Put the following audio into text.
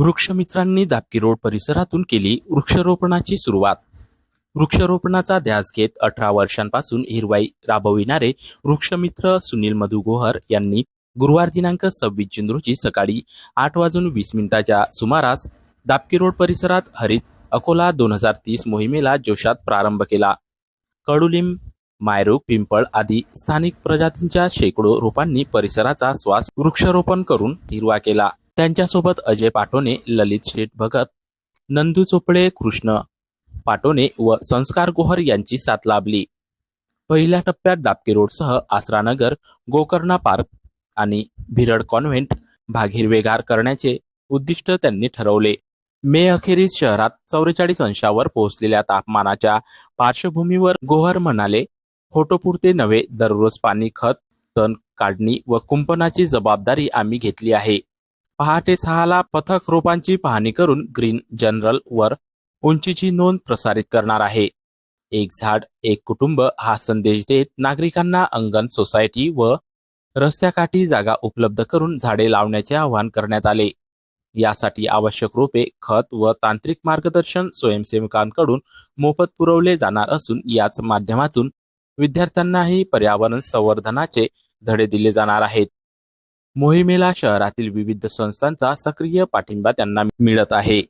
वृक्षमित्रांनी Dapki road परिसरातून केली वृक्षारोपणाची सुरुवात. वृक्षारोपणाचा ध्यास घेत अठरा वर्षांपासून हिरवाई राबविणारे वृक्षमित्र सुनील मधु गोहर यांनी गुरुवार दिनांक सव्वीस जून रोजी सकाळी आठ वाजून वीस मिनिटाच्या सुमारास दापकी रोड परिसरात हरित अकोला दोन हजार तीस मोहिमेला जोशात प्रारंभ केला. कडुलिंब मायरूक पिंपळ आदी स्थानिक प्रजातींच्या शेकडो रोपांनी परिसराचा श्वास वृक्षारोपण करून हिरवा केला. त्यांच्यासोबत अजय पाटोने ललित शेठ भगत नंदू चोपडे कृष्ण पाटोने व संस्कार गोहर यांची साथ लाभली. पहिल्या टप्प्यात दापके रोडसह आसरानगर गोकर्णा पार्क आणि भिरड कॉन्व्हेंट भाग हिरवेगार करण्याचे उद्दिष्ट त्यांनी ठरवले. मे अखेरीस शहरात चौवेचाळीस अंशावर पोहोचलेल्या तापमानाच्या पार्श्वभूमीवर गोहर म्हणाले फोटोपुरते नव्हे दररोज पाणी खत तण काढणी व कुंपणाची जबाबदारी आम्ही घेतली आहे. पहाटे सहाला पथक रोपांची पाहणी करून ग्रीन जनरल वर उंचीची नोंद प्रसारित करणार आहे. एक झाड एक कुटुंब हा संदेश देत नागरिकांना अंगण सोसायटी व रस्त्याकाठी जागा उपलब्ध करून झाडे लावण्याचे आवाहन करण्यात आले. यासाठी आवश्यक रोपे खत व तांत्रिक मार्गदर्शन स्वयंसेवकांकडून मोफत पुरवले जाणार असून याच माध्यमातून विद्यार्थ्यांनाही पर्यावरण संवर्धनाचे धडे दिले जाणार आहेत. मोहिमेला शहरातील विविध संस्थांचा सक्रिय पाठिंबा त्यांना मिळत आहे.